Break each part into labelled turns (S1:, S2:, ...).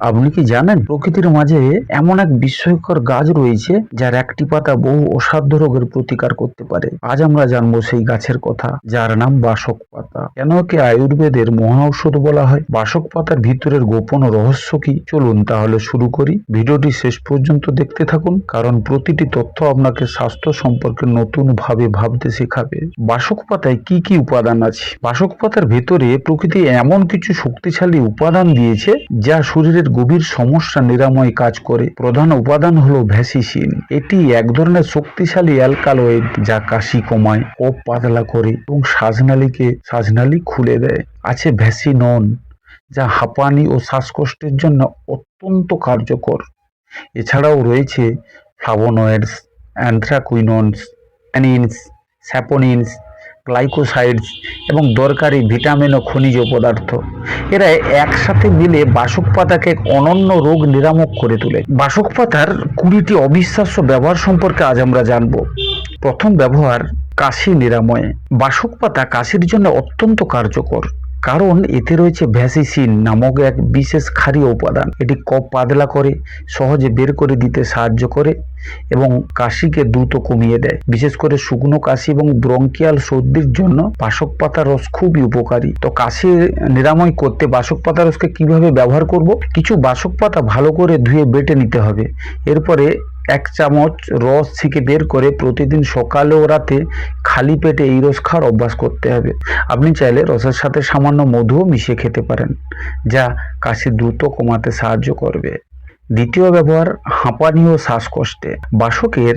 S1: আপনি কি জানেন? প্রকৃতির মাঝে এমন এক বিস্ময়কর গাছ রয়েছে, যার একটি পাতা বহু অসাধ্য রোগের প্রতিকার করতে পারে। আজ আমরা জানব সেই গাছের কথা, যার নাম বাসক পাতা। কেন একে আয়ুর্বেদের মহা ঔষধ বলা হয়? বাসক পাতার ভিতরের গোপন রহস্য কি? চলুন তাহলে শুরু করি। ভিডিওটি শেষ পর্যন্ত দেখতে থাকুন, কারণ প্রতিটি তথ্য আপনাকে স্বাস্থ্য সম্পর্কে নতুন ভাবে ভাবতে শেখাবে। বাসক পাতায় কি কি উপাদান আছে? বাসক পাতার ভেতরে প্রকৃতি এমন কিছু শক্তিশালী উপাদান দিয়েছে, যা শরীরের গভীর সমস্যা নিরাময় কাজ করে। প্রধান উপাদান হলো ভ্যাসিসিন। এটি এক ধরনের শক্তিশালী অ্যালকালয়েড যা কাশি কমায় ও পাতলা করে এবং শ্বাসনালীকে শ্বাসনালী খুলে দেয়। আছে ভ্যাসিনন, যা হাঁপানি ও শ্বাসকষ্টের জন্য অত্যন্ত কার্যকর। এছাড়াও রয়েছে ফ্লাভোনয়েডস, অ্যান্থ্রাকুইনন্স, অ্যানিনস, স্যাপোনিনস গ্লাইকোসাইডস এবং দরকারি ভিটামিন ও খনিজ পদার্থ। এরা একসাথে মিলে বাসক পাতাকে এক অনন্য রোগ নিরামক করে তোলে। বাসক পাতার কুড়িটি অবিশ্বাস্য ব্যবহার সম্পর্কে আজ আমরা জানব। প্রথম ব্যবহার কাশি নিরাময়ে। বাসক পাতা কাশির জন্য অত্যন্ত কার্যকর। কারণ এতে রয়েছে ভ্যাসিসিন নামক এক বিশেষ ক্ষারীয় উপাদান। এটি কফ পাতলা করে, সহজে বের করে দিতে সাহায্য করে এবং কাশিকে দ্রুত কমিয়ে দেয়। বিশেষ করে শুকনো কাশি এবং ব্রঙ্কিয়াল সর্দির জন্য বাসক পাতা রস খুবই উপকারী। তো কাশি নিরাময় করতে বাসক পাতা রসকে কীভাবে ব্যবহার করব? কিছু বাসক পাতা ভালো করে ধুয়ে বেটে নিতে হবে। এরপরে এক চামচ রস ছেঁকে বের করে প্রতিদিন সকালে ও রাতে খালি পেটে এই রস খাওয়ার অভ্যাস করতে হবে। আপনি চাইলে রসের সাথে সামান্য মধুও মিশিয়ে খেতে পারেন, যা কাশি দ্রুত কমাতে সাহায্য করবে। দ্বিতীয় ব্যবহার হাঁপানি ও শ্বাসকষ্টে। বাসকের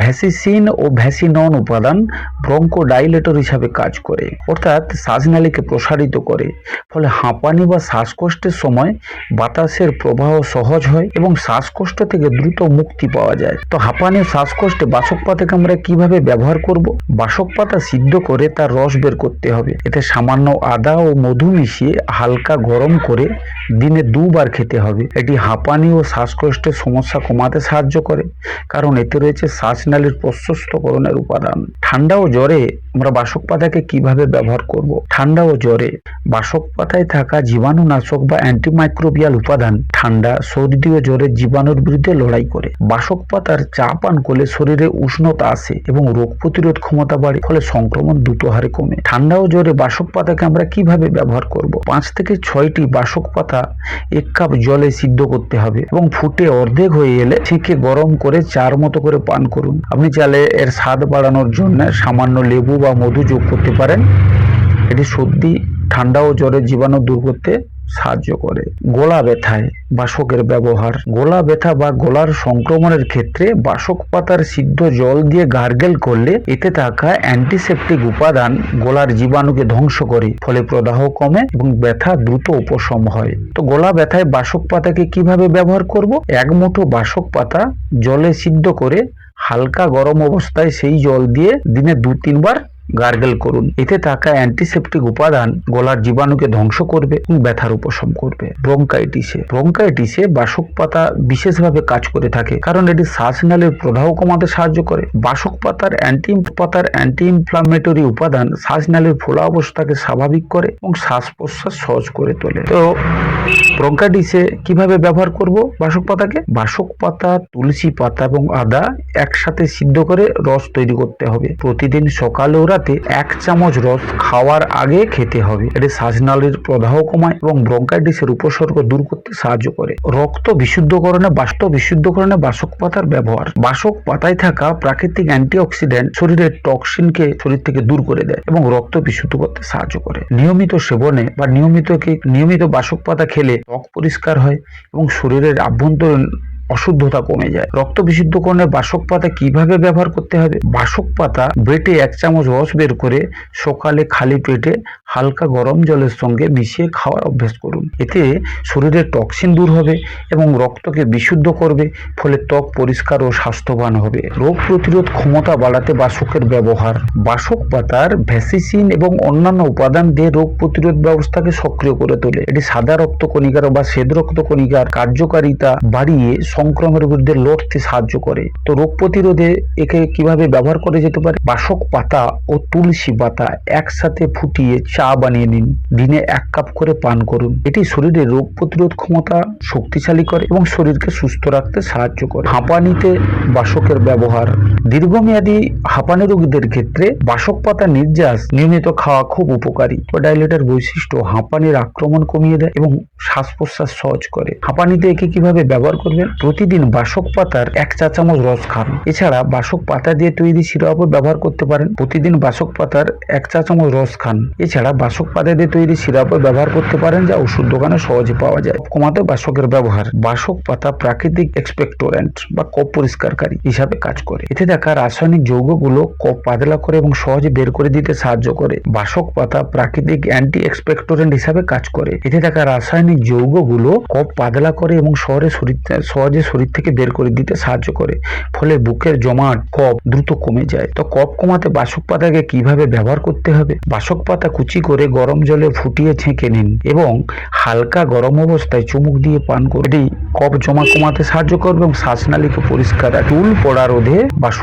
S1: ভ্যাসিসিন ও ভ্যাসিনন উপাদান ব্রঙ্কোডাইলেটর হিসাবে কাজ করে, অর্থাৎ শ্বাসনালীকে প্রসারিত করে। ফলে হাঁপানি বা শ্বাসকষ্টের সময় বাতাসের প্রবাহ সহজ হয় এবং শ্বাসকষ্ট থেকে দ্রুত মুক্তি পাওয়া যায়। তো হাঁপানি শ্বাসকষ্টে বাসক পাতাকে আমরা কীভাবে ব্যবহার করব? বাসক পাতা সিদ্ধ করে তার রস বের করতে হবে। এতে সামান্য আদা ও মধু মিশিয়ে হালকা গরম করে দিনে দুবার খেতে হবে। এটি হাঁপানি ও শ্বাসকষ্টের সমস্যা কমাতে সাহায্য করে, কারণ এতে রয়েছে শ্বাসনালীর প্রশস্তকরণের উপাদান। ঠান্ডা ও জ্বরে আমরা বাসক পাতাকে কীভাবে ব্যবহার করব? ঠান্ডা ও জ্বরে বাসক পাতায় থাকা জীবাণুনাশক বা অ্যান্টিমাইক্রোবিয়াল উপাদান ঠান্ডা, সর্দি ও জ্বরের জীবাণুর বিরুদ্ধে লড়াই করে। বাসক পাতার চা পান করলে শরীরে উষ্ণতা আসে এবং রোগ প্রতিরোধ ক্ষমতা বাড়ে, ফলে সংক্রমণ দ্রুত হারে কমে। ঠান্ডা ও জ্বরে বাসক পাতাকে আমরা কীভাবে ব্যবহার করব? পাঁচ থেকে ছয়টি বাসক পাতা এক কাপ জলে সিদ্ধ করতে হবে এবং ফুটে অর্ধেক হয়ে এলে ঠিকই গরম করে চার মতো করে পান করুন। আপনি চালে এর স্বাদ বাড়ানোর জন্য সামান্য লেবু বা মধু যোগ করতে পারেন। এটি সর্দি, ঠান্ডা ও জ্বরের জীবাণু দূর করতে সাহায্য করে। গলা ব্যথায় বাসকের ব্যবহার। গলা ব্যথা বা গলার সংক্রমণের ক্ষেত্রে বাসক পাতার সিদ্ধ জল দিয়ে গার্গেল করলে এতে থাকা অ্যান্টিসেপটিক উপাদান গলার জীবাণুকে ধ্বংস করে, ফলে প্রদাহ কমে এবং ব্যথা দ্রুত উপশম হয়। তো গলা ব্যথায় বাসক পাতাকে কীভাবে ব্যবহার করব? এক মুঠো বাসক পাতা জলে সিদ্ধ করে হালকা গরম অবস্থায় সেই জল দিয়ে দিনে দু তিনবার গার্গেল করুন। এতে থাকা অ্যান্টিসেপটিক উপাদান গলার জীবাণুকে ধ্বংস করবে এবং ব্যথার উপশম করবে। ব্রঙ্কাইটিসে। ব্রঙ্কাইটিসে বাসক পাতা বিশেষভাবে কাজ করে থাকে, কারণ এটি শ্বাসনালীর প্রদাহ কমাতে সাহায্য করে। বাসক পাতার অ্যান্টি পাতার অ্যান্টি ইনফ্লামেটরি উপাদান শ্বাসনালীর ফোলা অবস্থাকে স্বাভাবিক করে এবং শ্বাস প্রশ্বাস সহজ করে তোলে। তো ব্রঙ্কাইটিসে কীভাবে ব্যবহার করব বাসক পাতাকে? বাসক পাতা, তুলসী পাতা এবং আদা একসাথে সিদ্ধ করে রস তৈরি করতে হবে। প্রতিদিন সকালে ও রাতে এক চামচ রস খাওয়ার আগে খেতে হবে। এটি শ্বাসনালীর প্রদাহ কমায় এবং ব্রঙ্কাইটিসের উপসর্গ দূর করতে সাহায্য করে। রক্ত বিশুদ্ধকরণে বাস্ত বিশুদ্ধকরণে বাসক পাতার ব্যবহার। বাসক পাতায় থাকা প্রাকৃতিক অ্যান্টিঅক্সিডেন্ট শরীরের টক্সিনকে শরীর থেকে দূর করে দেয় এবং রক্ত বিশুদ্ধ করতে সাহায্য করে। নিয়মিত সেবনে বা নিয়মিত নিয়মিত বাসক পাতা খেলে ত্বক পরিষ্কার হয় এবং শরীরের আভ্যন্তরীণ অশুদ্ধতা কমে যায়। রক্ত বিশুদ্ধকরণে বাসক পাতা কীভাবে ব্যবহার করতে হবে? বাসক পাতা বেটে এক চামচ রস বের করে সকালে খালি পেটে হালকা গরম জলের সঙ্গে মিশিয়ে খাওয়ার অভ্যেস করুন। এতে শরীরের টক্সিন দূর হবে এবং রক্তকে বিশুদ্ধ করবে, ফলে ত্বক পরিষ্কার ও স্বাস্থ্যবান হবে। রোগ প্রতিরোধ ক্ষমতা বাড়াতে বাসকের ব্যবহার। বাসক পাতার ভ্যাসিসিন এবং অন্যান্য উপাদান দিয়ে রোগ প্রতিরোধ ব্যবস্থাকে সক্রিয় করে তোলে। এটি সাদা রক্ত কণিকার বা শ্বেত রক্ত কণিকার কার্যকারিতা বাড়িয়ে সংক্রমণের বিরুদ্ধে লড়তে সাহায্য করে। তো রোগ প্রতিরোধে একে কীভাবে ব্যবহার করা যেতে পারে? বাসক পাতা ও তুলসী পাতা একসাথে ফুটিয়ে চা বানিয়ে নিন। দিনে এক কাপ করে পান করুন। এটি শরীরে রোগ প্রতিরোধ ক্ষমতা শক্তিশালী করে এবং শরীরকে সুস্থ রাখতে সাহায্য করে। হাঁপানিতে বাসকের ব্যবহার দীর্ঘমেয়াদী হাঁপানি রোগীদের ক্ষেত্রে বাসক পাতা নির্যাস নিয়মিত খাওয়া খুব উপকারী। ডাইলেটের বৈশিষ্ট্য হাঁপানির আক্রমণ কমিয়ে দেয় এবং শ্বাস প্রশ্বাস সহজ করে। হাঁপানিতে একে কীভাবে ব্যবহার করবেন? প্রতিদিন বাসক পাতার এক চা চামচ রস খান। এছাড়া বাসক পাতা দিয়ে তৈরি সিরাপও ব্যবহার করতে পারেন। প্রতিদিন বাসক পাতার এক চা চামচ রস খান। এছাড়া বাসক পাতা দিয়ে তৈরি সিরাপও ব্যবহার করতে পারেন, যা ওষুধ দোকানে সহজে পাওয়া যায়। কমাতে বাসকের ব্যবহার। বাসক পাতা প্রাকৃতিক এক্সপেক্টোরেন্ট বা কপ পরিষ্কারকারী হিসাবে কাজ করে। এতে থাকা রাসায়নিক যৌগগুলো কপ পাতলা করে এবং সহজে বের করে দিতে সাহায্য করে। বাসক পাতা প্রাকৃতিক অ্যান্টি এক্সপেক্টোরেন্ট হিসাবে কাজ করে। এতে থাকা রাসায়নিক যৌগগুলো কপ পাতলা করে এবং শহরে শরীর সহজে শরীর থেকে বের করে দিতে সাহায্য করে। ফলে বুকের জমাট কপ দ্রুত কমে যায়। তো কপ কমাতে বাসক পাতাকে কীভাবে ব্যবহার করতে হবে? বাসক পাতা কুচি করে গরম জলে ফুটিয়ে ছেঁকে নিন এবং হালকা গরম অবস্থায় চুমুক দিয়ে পান করে কফ জমা কমাতে সাহায্য করবে এবং শ্বাসনালীকে পরিষ্কার। চুল পড়া রোধে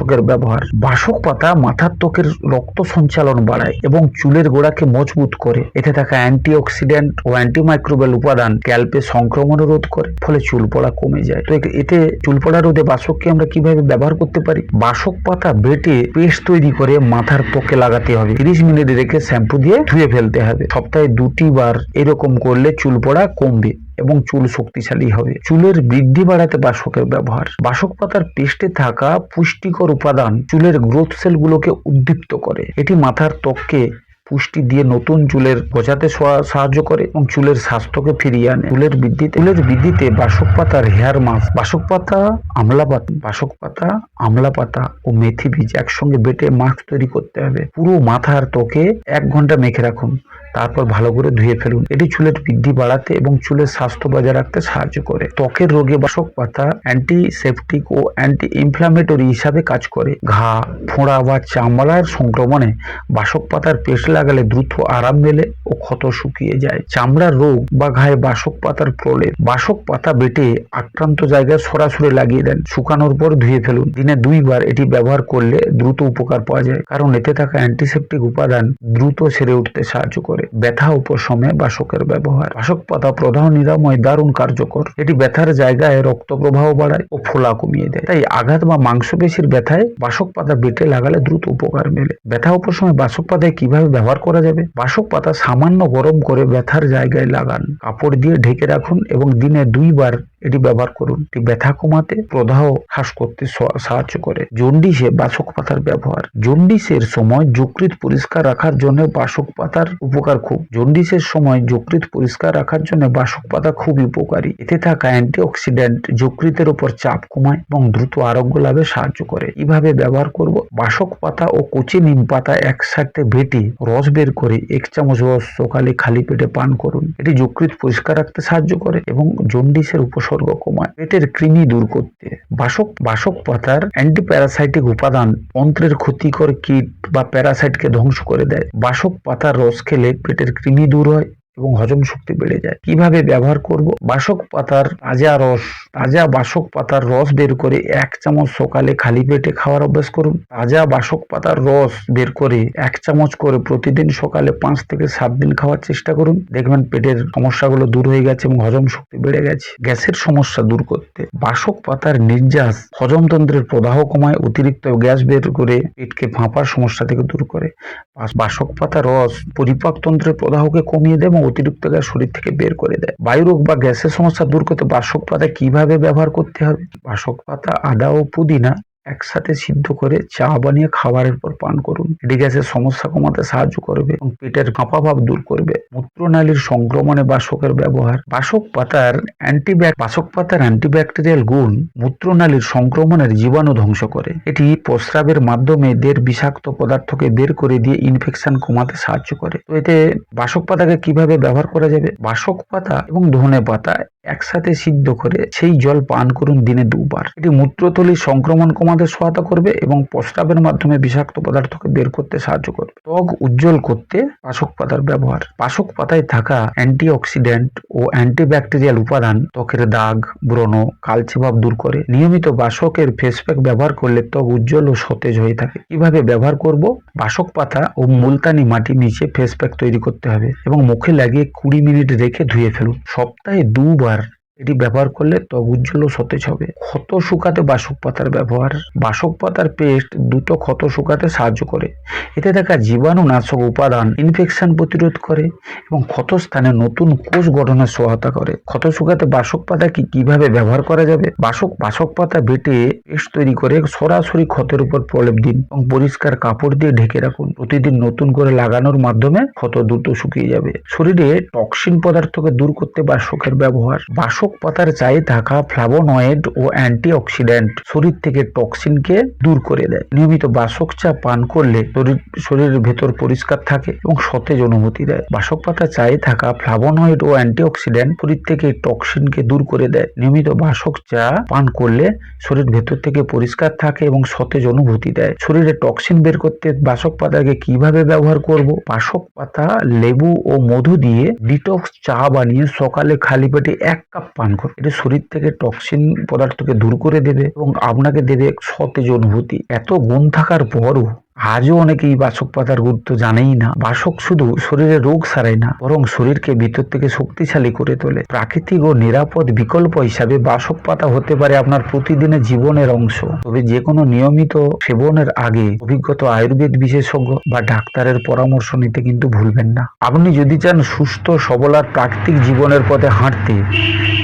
S1: বাসকের ব্যবহার। বাসক পাতা মাথার ত্বকের রক্ত সঞ্চালন বাড়ায় এবং চুলের গোড়াকে মজবুত করে। এতে থাকা অ্যান্টিঅক্সিডেন্ট ও অ্যান্টিমাইক্রোবিয়াল উপাদান ক্যাল্পে সংক্রমণ রোধ করে, ফলে চুল পড়া কমে যায়। তো এতে চুল পড়া রোধে বাসককে আমরা কীভাবে ব্যবহার করতে পারি? বাসক পাতা বেটে পেস্ট তৈরি করে মাথার ত্বকে লাগাতে হবে। তিরিশ মিনিট রেখে শ্যাম্পু দিয়ে ধুয়ে ফেলতে হবে। সপ্তাহে দুটি বার এরকম করলে চুল পড়া কমবে। এবং চুল শক্তিশালী হবে। চুলের বৃদ্ধি বাড়াতে বাসকের ব্যবহার। বাসক পাতার পেস্টে থাকা পুষ্টিকর উপাদান চুলের গ্রোথ সেলগুলোকে উদ্দীপ্ত করে। এটি মাথার ত্বককে পুষ্টি দিয়ে নতুন চুলের গজাতে সহা- সাহায্য করে এবং চুলের স্বাস্থ্যকে ফিরিয়ে আনে। চুলের বৃদ্ধিতে চুলের বৃদ্ধিতে বাসক পাতার হেয়ার মাস্ক বাসক পাতা, আমলা পাতা বাসক পাতা, আমলা পাতা ও মেথি বীজ একসঙ্গে বেটে মাস্ক তৈরি করতে হবে। পুরো মাথার ত্বকে এক ঘণ্টা মেখে রাখুন। তারপর ভালো করে ধুয়ে ফেলুন। এটি চুলের বৃদ্ধি বাড়াতে এবং চুলের স্বাস্থ্য বজায় রাখতে সাহায্য করে। ত্বকের রোগে বাসক পাতা অ্যান্টিসেপটিক ও অ্যান্টি ইনফ্লামেটরি হিসাবে কাজ করে। ঘা, ফোঁড়া বা চামড়ার সংক্রমণে বাসক পাতার পেস্ট লাগালে দ্রুত আরাম মেলে ও ক্ষত শুকিয়ে যায়। চামড়ার রোগ বা ঘায়ে বাসক পাতার প্রলেপ। বাসক পাতা বেটে আক্রান্ত জায়গায় সরাসরি লাগিয়ে দেন। শুকানোর পর ধুয়ে ফেলুন। দিনে দুইবার এটি ব্যবহার করলে দ্রুত উপকার পাওয়া যায়। কারণ এতে থাকা অ্যান্টিসেপটিক উপাদান দ্রুত সেরে উঠতে সাহায্য করে। ব্যথা উপশমে বাসকের ব্যবহার। বাসক পাতা প্রধান নিরাময়, দারুণ কার্যকর। এটি ব্যথার জায়গায় রক্ত প্রবাহ বাড়ায় ও ফোলা কমিয়ে দেয়। তাই আঘাত বা মাংসপেশির ব্যথায় বাসক পাতা বেটে লাগালে দ্রুত উপকার মেলে। ব্যথা উপশমে বাসক পাতায় কীভাবে ব্যবহার করা যাবে? বাসক পাতা সামান্য গরম করে ব্যথার জায়গায় লাগান। কাপড় দিয়ে ঢেকে রাখুন এবং দিনে দুইবার এটি ব্যবহার করুন। এটি ব্যথা কমাতে প্রদাহ হ্রাস করতে সাহায্য করে। জন্ডিসে বাসক পাতার ব্যবহার। জন্ডিসের সময় যকৃত পরিষ্কার রাখার জন্য বাসক পাতার উপকার খুব। জন্ডিসের সময় যকৃত পরিষ্কার রাখার জন্য বাসক পাতা খুবই উপকারী। এতে থাকা অ্যান্টিঅক্সিডেন্ট যকৃতের উপর চাপ কমায় এবং দ্রুত আরোগ্য লাভে সাহায্য করে। কীভাবে ব্যবহার করব? বাসক পাতা ও কচি নিম পাতা একসাথে বেটে রস বের করে এক চামচ রস সকালে খালি পেটে পান করুন। এটি যকৃত পরিষ্কার রাখতে সাহায্য করে এবং জন্ডিসের উপসর্গ কমায়। পেটের কৃমি দূর করতে। বাসক বাসক পাতার অ্যান্টিপ্যারাসাইটিক উপাদান অন্ত্রের ক্ষতিকর কীট বা প্যারাসাইটকে ধ্বংস করে দেয়। বাসক পাতার রস খেলে পেটের কৃমি দূর হয়। এবং হজম শক্তি বেড়ে যায়। কীভাবে ব্যবহার করব? বাসক পাতার তাজা রস, তাজা বাসক পাতার রস বের করে এক চামচ সকালে খালি পেটে খাওয়ার অভ্যাস করুন। তাজা বাসক পাতার রস বের করে এক চামচ করে প্রতিদিন সকালে পাঁচ থেকে সাত দিন খাওয়ার চেষ্টা করুন। দেখবেন পেটের সমস্যাগুলো দূর হয়ে গেছে এবং হজম শক্তি বেড়ে গেছে। গ্যাসের সমস্যা দূর করতে বাসক পাতার নির্যাস হজমতন্ত্রের প্রদাহ কমায়, অতিরিক্ত গ্যাস বের করে পেটকে ফাঁপার সমস্যা থেকে দূর করে। বাস- বাসক পাতা রস পরিপাকতন্ত্রের প্রদাহকে কমিয়ে দেয় এবং অতিরিক্ত গ্যাস শরীর থেকে বের করে দেয়। বায়ুরোগ বা গ্যাসের সমস্যা দূর করতে বাসক পাতা কীভাবে ব্যবহার করতে হবে? বাসক পাতা, আদা ও পুদিনা একসাথে সিদ্ধ করে চা বানিয়ে খাবারের পর পান করুন। এটি গ্যাসের সমস্যা কমাতে সাহায্য করবে এবং পেটের ফাঁপা ভাব দূর করবে। মূত্রনালীর সংক্রমণে বাসকের ব্যবহার। বাসক পাতার অ্যান্টিব্যাক বাসক পাতার অ্যান্টিব্যাকটেরিয়াল গুণ মূত্রনালীর সংক্রমণের জীবাণু ধ্বংস করে। এটি প্রস্রাবের মাধ্যমে দের বিষাক্ত পদার্থকে বের করে দিয়ে ইনফেকশন কমাতে সাহায্য করে। তো এতে বাসক পাতাকে কীভাবে ব্যবহার করা যাবে? বাসক পাতা এবং ধনে পাতা একসাথে সিদ্ধ করে সেই জল পান করুন দিনে দুবার। এটি মূত্রথলির সংক্রমণ কমাতে সহায়তা করবে এবং প্রস্রাবের মাধ্যমে বিষাক্ত পদার্থকে বের করতে সাহায্য করবে। ত্বক উজ্জ্বল করতে পাশক পাতার ব্যবহার। পাশক পাতায় থাকা অ্যান্টিঅক্সিডেন্ট ও অ্যান্টিব্যাকটেরিয়াল উপাদান ত্বকের দাগ, ব্রণ, কালচে ভাব দূর করে। নিয়মিত বাসকের ফেস প্যাক ব্যবহার করলে ত্বক উজ্জ্বল ও সতেজ হয়ে থাকে। কীভাবে ব্যবহার করব? বাসক পাতা ও মুলতানি মাটি নিচে ফেস প্যাক তৈরি করতে হবে এবং মুখে লাগিয়ে কুড়ি মিনিট রেখে ধুয়ে ফেলুন। সপ্তাহে দুবার এটি ব্যবহার করলে ত্বক উজ্জ্বল ও সতেজ হবে। ক্ষত শুকাতে বাসক পাতার ব্যবহার। বাসক পাতার পেস্ট দ্রুত ক্ষত শুকাতে সাহায্য করে। এতে থাকা জীবাণুনাশক উপাদান ইনফেকশন প্রতিরোধ করে এবং ক্ষত স্থানে নতুন কোষ গঠনের সহায়তা করে। ক্ষত শুকাতে বাসক পাতা কি কীভাবে ব্যবহার করা যাবে? বাসক বাসক পাতা বেটে পেস্ট তৈরি করে সরাসরি ক্ষতের উপর প্রলেপ দিন এবং পরিষ্কার কাপড় দিয়ে ঢেকে রাখুন। প্রতিদিন নতুন করে লাগানোর মাধ্যমে ক্ষত দ্রুত শুকিয়ে যাবে। শরীরে টক্সিন পদার্থকে দূর করতে বাসকের ব্যবহার। বাসক পাতার চায়ে থাকা ফ্লাভোনয়েড ও অ্যান্টিঅক্সিডেন্ট শরীর থেকে টক্সিনকে দূর করে দেয়। নিয়মিত বাসক চা পান করলে শরীর, শরীরের ভেতর পরিষ্কার থাকে এবং সতেজ অনুভূতি দেয়। বাসক পাতা চায়ে থাকা ফ্লাভোনয়েড ও অ্যান্টিঅক্সিডেন্ট শরীর থেকে টক্সিনকে দূর করে দেয়। নিয়মিত বাসক চা পান করলে শরীর ভেতর থেকে পরিষ্কার থাকে এবং সতেজ অনুভূতি দেয়। শরীরে টক্সিন বের করতে বাসক পাতাকে কীভাবে ব্যবহার করব? বাসক পাতা লেবু ও মধু দিয়ে ডিটক্স চা বানিয়ে সকালে খালি পেটে এক কাপ পান করুন। এটি শরীর থেকে টক্সিন পদার্থকে দূর করে দেবে এবং আপনাকে দেবে সতেজ অনুভূতি। এত গুণ থাকার পরও আজও অনেকেই বাসক পাতার গুরুত্ব জানেই না। বাসক শুধু শরীরে রোগ সারায় না, বরং শরীরকে ভিতর থেকে শক্তিশালী করে তোলে। প্রাকৃতিক ও নিরাপদ বিকল্প হিসাবে বাসক পাতা হতে পারে আপনার প্রতিদিনের জীবনের অংশ। তবে যে কোনো নিয়মিত সেবনের আগে অভিজ্ঞত আয়ুর্বেদ বিশেষজ্ঞ বা ডাক্তারের পরামর্শ নিতে কিন্তু ভুলবেন না। আপনি যদি চান সুস্থ, সবল আর প্রাকৃতিক জীবনের পথে হাঁটতে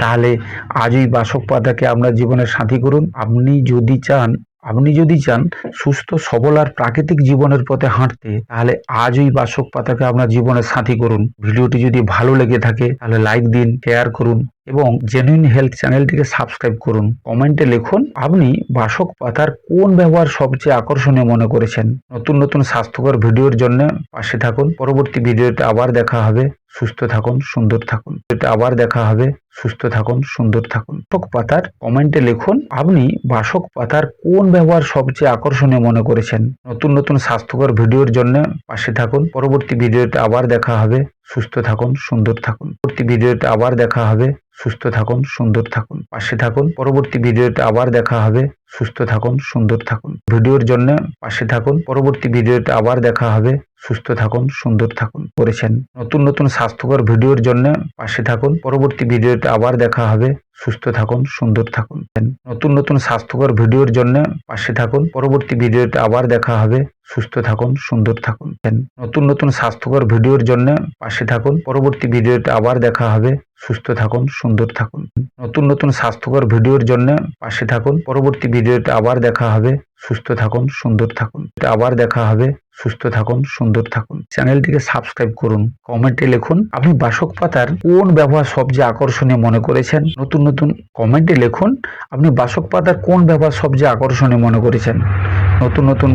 S1: তাহলে আজই বাসক পাতাকে আপনার জীবনের সাথী করুন। আপনি যদি চান, আপনি যদি চান সুস্থ, সবল আর প্রাকৃতিক জীবনের পথে হাঁটতে, তাহলে আজই বাসক পাতাকে আপনার জীবনের সাথী করুন। ভিডিওটি যদি ভালো লেগে থাকে, তাহলে লাইক দিন, শেয়ার করুন এবং জেনুইন হেলথ চ্যানেলটিকে সাবস্ক্রাইব করুন। কমেন্টে লিখুন, আপনি বাসক পাতার কোন ব্যবহার সবচেয়ে আকর্ষণীয় মনে করেছেন? নতুন নতুন স্বাস্থ্যকর ভিডিওর জন্য পাশে থাকুন। পরবর্তী ভিডিওতে আবার দেখা হবে। সুস্থ থাকুন, সুন্দর থাকুন। এটা আবার দেখা হবে। সুস্থ থাকুন, সুন্দর থাকুন। বাসক পাতার কমেন্টে লিখুন, আপনি বাসক পাতার কোন ব্যবহার সবচেয়ে আকর্ষণীয় মনে করেছেন? নতুন নতুন স্বাস্থ্যকর ভিডিওর জন্য পাশে থাকুন। পরবর্তী ভিডিওতে আবার দেখা হবে। সুস্থ থাকুন, সুন্দর থাকুন। পরবর্তী ভিডিওতে আবার দেখা হবে। সুস্থ থাকুন, সুন্দর থাকুন। পাশে থাকুন। পরবর্তী ভিডিওতে আবার দেখা হবে। সুস্থ থাকুন, সুন্দর থাকুন। ভিডিওর জন্য পাশে থাকুন। পরবর্তী ভিডিওতে আবার দেখা হবে। সুস্থ থাকুন, সুন্দর থাকুন। করেছেন নতুন নতুন স্বাস্থ্যকর ভিডিওর জন্য পাশে থাকুন। পরবর্তী ভিডিওতে আবার দেখা হবে। সুস্থ থাকুন, সুন্দর থাকুন। নতুন নতুন স্বাস্থ্যকর ভিডিওর জন্য পাশে থাকুন। পরবর্তী ভিডিওতে আবার দেখা হবে। সুস্থ থাকুন, সুন্দর থাকুন। নতুন নতুন স্বাস্থ্যকর ভিডিওর জন্য পাশে থাকুন। পরবর্তী ভিডিওতে আবার দেখা হবে। সুস্থ থাকুন, সুন্দর থাকুন। নতুন নতুন স্বাস্থ্যকর ভিডিওর জন্য পাশে থাকুন। পরবর্তী ভিডিওতে আবার দেখা হবে। সুস্থ থাকুন, সুন্দর থাকুন। আবার দেখা হবে। সুস্থ থাকুন, সুন্দর থাকুন। চ্যানেলটিকে সাবস্ক্রাইব করুন, কমেন্টে লিখুন, আপনি বাসক পাতার কোন ব্যবহার সবচেয়ে আকর্ষণীয় মনে করেছেন? নতুন নতুন কমেন্টে লিখুন, আপনি বাসক পাতার কোন ব্যবহার সবচেয়ে আকর্ষণীয় মনে করেছেন? নতুন নতুন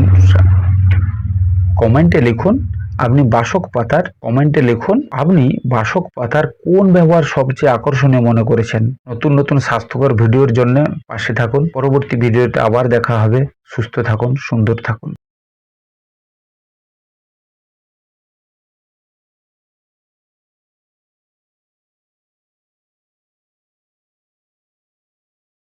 S1: কমেন্টে লিখুন, আপনি বাসক পাতার কমেন্টে লিখুন, আপনি বাসক পাতার কোন ব্যবহার সবচেয়ে আকর্ষণীয় মনে করেছেন? নতুন নতুন স্বাস্থ্যকর ভিডিওর জন্য পাশে থাকুন। পরবর্তী ভিডিওতে আবার দেখা হবে। সুস্থ থাকুন, সুন্দর থাকুন।